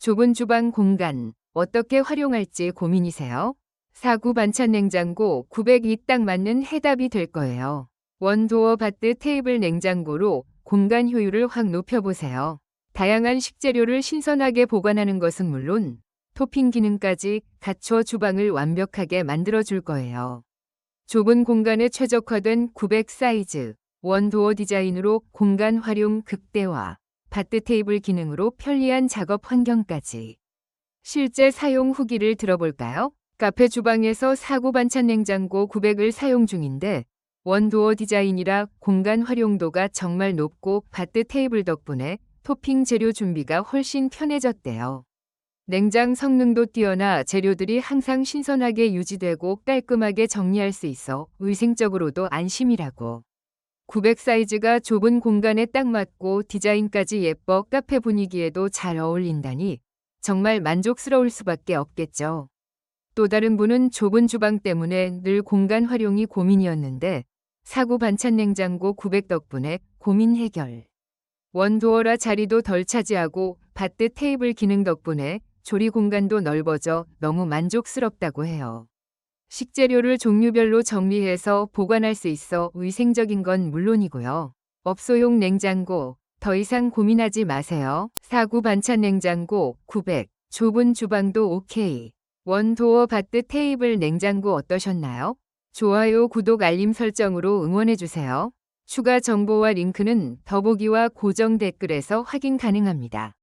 좁은 주방 공간 어떻게 활용할지 고민이세요? 사구 반찬 냉장고 900이 딱 맞는 해답이 될 거예요. 원도어 바트 테이블 냉장고로 공간 효율을 확 높여보세요. 다양한 식재료를 신선하게 보관하는 것은 물론 토핑 기능까지 갖춰 주방을 완벽하게 만들어줄 거예요. 좁은 공간에 최적화된 900 사이즈, 원도어 디자인으로 공간 활용 극대화, 바트 테이블 기능으로 편리한 작업 환경까지. 실제 사용 후기를 들어볼까요? 카페 주방에서 사구 반찬 냉장고 900을 사용 중인데 원도어 디자인이라 공간 활용도가 정말 높고 바트 테이블 덕분에 토핑 재료 준비가 훨씬 편해졌대요. 냉장 성능도 뛰어나 재료들이 항상 신선하게 유지되고 깔끔하게 정리할 수 있어 위생적으로도 안심이라고. 900 사이즈가 좁은 공간에 딱 맞고 디자인까지 예뻐 카페 분위기에도 잘 어울린다니 정말 만족스러울 수밖에 없겠죠. 또 다른 분은 좁은 주방 때문에 늘 공간 활용이 고민이었는데 사구 반찬 냉장고 900 덕분에 고민 해결. 원도어라 자리도 덜 차지하고 바트 테이블 기능 덕분에 조리 공간도 넓어져 너무 만족스럽다고 해요. 식재료를 종류별로 정리해서 보관할 수 있어 위생적인 건 물론이고요. 업소용 냉장고 더 이상 고민하지 마세요. 사구 반찬 냉장고 900 좁은 주방도 오케이. 원도어 바트 테이블 냉장고 어떠셨나요? 좋아요, 구독, 알림 설정으로 응원해주세요. 추가 정보와 링크는 더보기와 고정 댓글에서 확인 가능합니다.